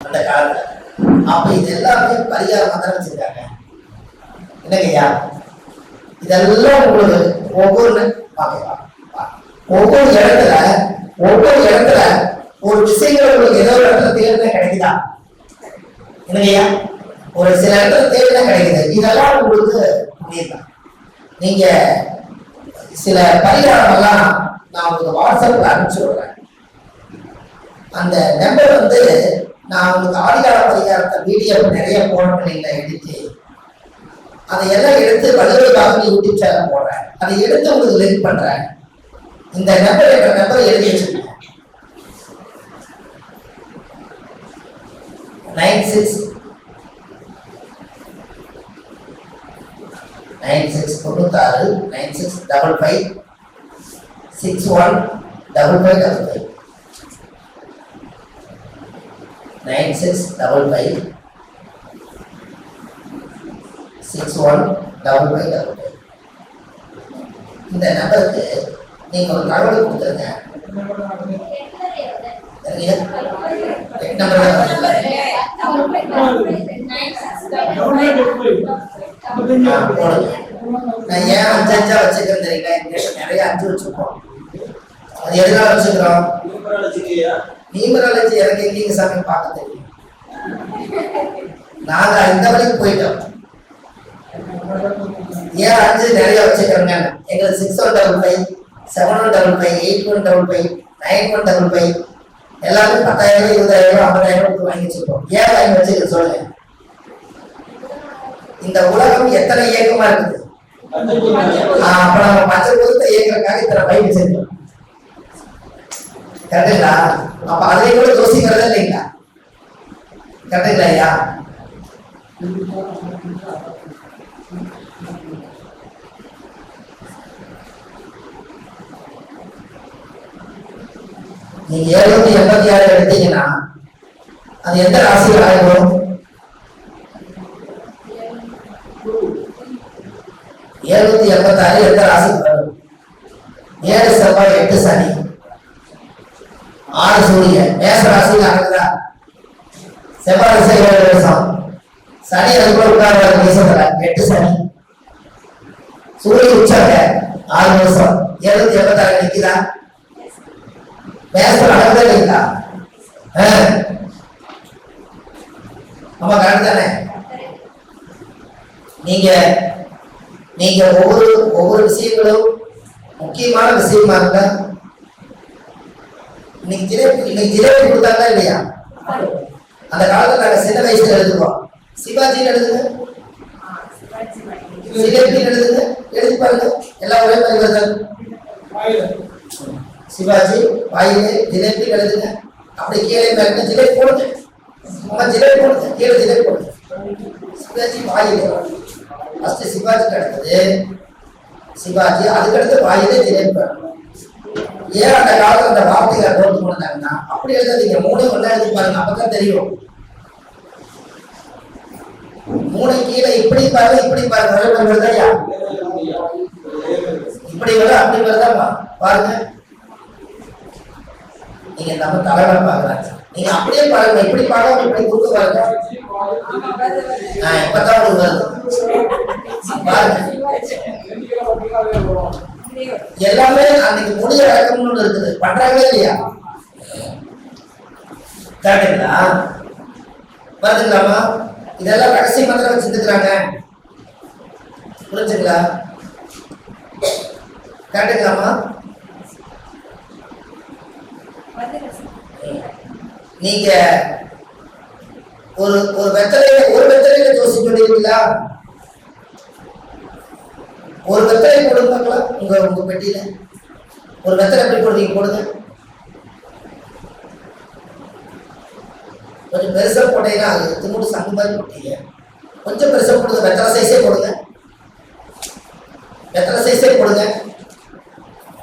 அந்த காலத்துல. அப்ப இது எல்லாமே பரிகாரமா தான் வச்சிருக்காங்க. என்னங்கய்யா இதெல்லாம் உங்களுக்கு ஒவ்வொரு பாக்கலாம் ஒவ்வொரு இடத்துல ஒவ்வொரு இடத்துல ஒரு விஷயங்கள் உங்களுக்கு ஏதோ ஒரு இடத்துல தேர்தல் கிடைக்குதா? என்னங்கய்யா ஒரு சில இடத்துல தேர்தல் கிடைக்குது. இதெல்லாம் உங்களுக்கு புரியுதா? நீங்க சில பரிகாரம் எல்லாம் நான் உங்களுக்கு வாட்ஸ்அப்ல அனுப்பிச்சு விடுறேன். அந்த நம்பர் வந்து நான் உங்களுக்கு ஆதிகார பரிகாரத்தை வீடியோ நிறைய போடணும் இல்லை எடுத்து அதை எல்லாம் எடுத்து வலுவை காப்பி யூடியூப் சேனல் போடுறேன். அதை எடுத்து உங்களுக்கு லிங்க் பண்றேன். இந்த நம்பர் என்ற நம்பரை எழுதி வச்சிருக்கேன் நைன் சிக்ஸ் நைன் சிக்ஸ் தொண்ணூத்தாறு. Nine six double five six one double five double five nine six double five six one double five double five இந்த நம்பருக்கு நீங்கள் ஒரு தகவல் கொடுத்துருங்க. சரியா? நம்பர் நான் ஏன் அஞ்சு அஞ்சா வச்சுக்கிறேன் தெரியுங்களா? எங்கிட்ட நிறைய அஞ்சு வச்சிருக்கோம். அது எதனால வச்சுக்கிறோம்? நியூமராலஜி எனக்கு எங்கேயும் சாமி பார்க்க தெரியும்? நாங்க இந்த வரைக்கும் போயிட்டோம். ஏன் அஞ்சு நிறைய வச்சுக்கிறோங்க? எங்களுக்கு six one double five seven one double five eight one double five nine one double five எல்லாமே பத்தாயிரம் இருபதாயிரம் ஐம்பதாயிரம் கொடுத்து வாங்கி வச்சிருக்கோம். ஏன் வாங்கி வச்சுக்க சொல்லுங்க. இந்த உலகம் எத்தனை இயக்கமா இருக்குது? அப்ப நம்ம பச்சை பொருத்த இயக்கிறதுக்காக இத்தனை பை வச்சிருக்கோம். கரெக்டுங்களா அப்ப அதை கூட யோசிக்கிறது இல்லைங்களா கரெக்டுங்களா ஐயா நீங்க எழுநூத்தி எண்பத்தி ஆறு எடுத்தீங்கன்னா அது எந்த ராசியில் ஆயிடும் எழுநூத்தி எண்பத்தி ஆறு எந்த ராசிக்கு வரும் ஏழு செவ்வாய் எட்டு சனி ஆறு சூரியன் மேச ராசியில் செவ்வாய் திசை வருஷம். சனி அதுக்குள்ள உட்கார எட்டு சனி. சூரிய உச்சாங்க ஆறு வருஷம். எழுநூத்தி எண்பத்தி ஆறு நிக்குதா? மேசம் நடக்குதா இல்லைங்களா ஆ. ஆமா கரெக்ட் தானே? நீங்க நீங்க ஒவ்வொரு ஒவ்வொரு விஷயங்களும் முக்கியமான விஷயமா இருந்தா இன்னைக்கு ஜிலேபி இன்னைக்கு ஜிலேபி கொடுத்தாங்களா இல்லையா? அந்த காலத்துல நாங்க சின்ன வயசுல எழுதுவோம். சிவாஜின்னு எழுதுங்க. ஜிலேபி எழுதுங்க. எழுதி பாருங்க. எல்லாம் ஒரே மாதிரி சிவாஜி வாயிலே ஜிலேபி எழுதுங்க. அப்படி கீழே மேலே ஜிலேபி போடுங்க. அம்மா ஜிலேபி போடுங்க. கீழே ஜிலேபி போடுங்க. சிவாஜி வாயிலே. ஃபர்ஸ்ட் சிவாஜிக்கு அடுத்தது சிவாஜி அதுக்கடுத்து வாயிலே ஜிலேபி போடணும் ஏன் அந்த காலத்துல அந்த வார்த்தைகளை போட்டு பண்ணாங்கன்னா அப்படி எழுதாதீங்க மூணு ஒண்ணா எழுதி பாருங்க அப்பதான் தெரியும். மூணு கீழே இப்படி பாருங்க இப்படி பாருங்க ஒரே இப்படி வர அப்படி வருதாமா பாருங்க. நீங்க நம்ம தலைவரை பாக்குறாங்க நீங்க அப்படியே பாருங்க இப்படி பாருங்க இப்படி குறுக்க பாருங்க. நான் இப்பதான் வருது. பாருங்க. எல்லாமே அன்னைக்கு முடிய இறக்கம்னு இருக்குது. பண்றாங்களே இல்லையா? கரெக்டுங்களா வருதுங்களாமா இதெல்லாம் ரகசிய மந்திரம் வச்சிருக்கிறாங்க. புரிஞ்சுங்களா கேட்டுக்கலாமா நீங்க ஒரு ஒரு வெத்தலையில ஒரு வெத்தலையில ஜோசி சொல்லிருக்கீங்களா ஒரு வெத்தலை கொடுப்பாங்களா? உங்க உங்க பெட்டியில? ஒரு வெத்தலை எப்படி போடுறீங்க போடுங்க. கொஞ்சம் பெருசா போட்டீங்கன்னா அது திமுடு சங்கு மாதிரி போட்டீங்க. கொஞ்சம் பெருசா போடுங்க. வெத்தலை சைஸே போடுங்க. வெத்தலை சைஸே போடுங்க.